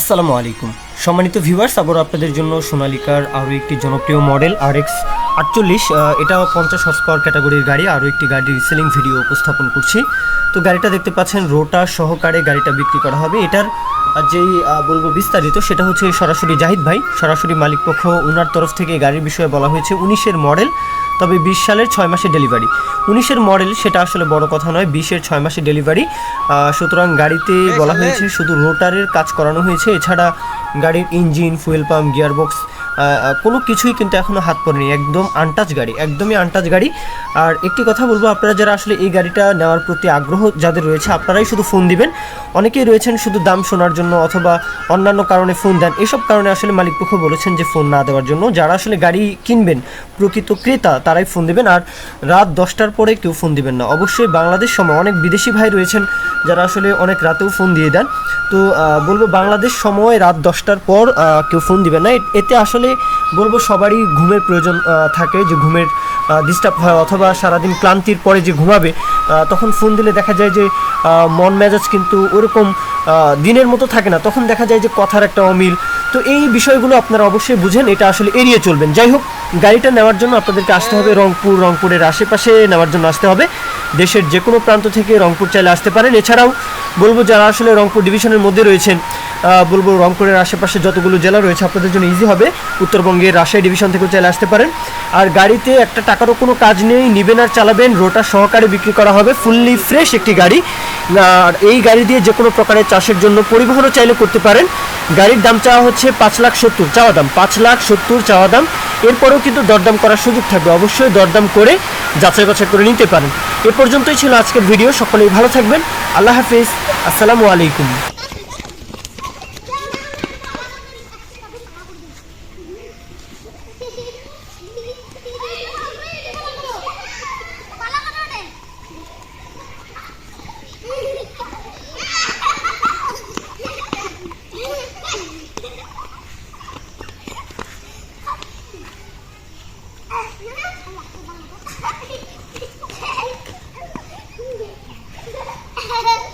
আসসালামু আলাইকুম। সম্মানিত ভিউয়ার্স আবার আপনাদের জন্য সোনালিকার আরও একটি জনপ্রিয় মডেল আর এক্স আটচল্লিশ এটা পঞ্চাশ হর্স পাওয়ার ক্যাটাগরির গাড়ি, আরও একটি গাড়ির রিসেলিং ভিডিও উপস্থাপন করছি। তো গাড়িটা দেখতে পাচ্ছেন রোটা সহকারে গাড়িটা বিক্রি করা হবে। এটার যেই বলব বিস্তারিত, সেটা হচ্ছে সরাসরি জাহিদ ভাই। সরাসরি মালিক পক্ষ ওনার তরফ থেকে গাড়ির বিষয়ে বলা হয়েছে, উনিশের মডেল তবে বিশ সালের ছয় মাসের ডেলিভারি। উনিশের মডেল সেটা আসলে বড় কথা নয় বিশের ছয় মাসের ডেলিভারি। সুতরাং গাড়িতে বলা হয়েছে শুধু রোটারের কাজ করানো হয়েছে। এছাড়া গাড়ির ইঞ্জিন ফুয়েল পাম্প গিয়ারবক্স কোনো কিছুই কিন্তু এখনও হাত পড়েনি, একদম আনটাচ গাড়ি, একদমই আনটাচ গাড়ি। আর একটি কথা বলব, আপনারা যারা আসলে এই গাড়িটা নেওয়ার প্রতি আগ্রহ যাদের রয়েছে, আপনারাই শুধু ফোন দিবেন। অনেকেই রয়েছেন শুধু দাম শোনার জন্য অথবা অন্যান্য কারণে ফোন দেন। এসব কারণে আসলে মালিকপক্ষ বলেছেন যে ফোন না দেওয়ার জন্য। যারা আসলে গাড়ি কিনবেন, প্রকৃত ক্রেতা, তারাই ফোন দেবেন। আর রাত দশটার পরে কেউ ফোন দিবেন না। অবশ্যই বাংলাদেশ সময় অনেক বিদেশি ভাই রয়েছেন, যারা আসলে অনেক রাতেও ফোন দিয়ে দেন। তো বলব বাংলাদেশ সময় রাত দশটার পর কেউ ফোন দিবেন না। এতে আসলে বলব সবারই ঘুমের প্রয়োজন থাকে যে ঘুমের ডিস্টার্ব হয় অথবা সারাদিন ক্লান্তির পরে যে ঘুমাবে তখন ফোন দিলে দেখা যায় যে মন মেজাজ কিন্তু ওরকম দিনের মতো থাকে না। তখন দেখা যায় যে কথার একটা অমিল তো এই বিষয়গুলো আপনারা অবশ্যই বুঝেন, এটা আসলে এড়িয়ে চলবেন। যাই হোক, গাড়িটা নেওয়ার জন্য আপনাদেরকে আসতে হবে রংপুর। রংপুরের আশেপাশে নেওয়ার জন্য আসতে হবে। দেশের যে কোনো প্রান্ত থেকে রংপুর চাইলে আসতে পারেন। এছাড়াও বলব, যারা আসলে রংপুর ডিভিশনের মধ্যে রয়েছেন বলব রংপুরের আশেপাশে যতগুলো জেলা রয়েছে, আপনাদের জন্য ইজি হবে। উত্তরবঙ্গের রাজশাহী ডিভিশন থেকেও চাইলে আসতে পারেন। আর গাড়িতে একটা টাকারও কোনো কাজ নেই, নিবেন আর চালাবেন। রোটা সহকারে বিক্রি করা হবে। ফুললি ফ্রেশ একটি গাড়ি। আর এই গাড়ি দিয়ে যে কোনো প্রকারের চাষের জন্য পরিবহনও চাইলে করতে পারেন। গাড়ির দাম চাওয়া হচ্ছে পাঁচ লাখ সত্তর চাওয়া দাম, পাঁচ লাখ সত্তর চাওয়া দাম। এরপরেও কিন্তু দরদাম করার সুযোগ থাকবে। অবশ্যই দরদাম করে যাচাই বাছাই করে নিতে পারেন। এ পর্যন্তই ছিল আজকের ভিডিও। সকলেই ভালো থাকবেন। আল্লাহ হাফিজ। আসসালামু আলাইকুম। Ha ha ha!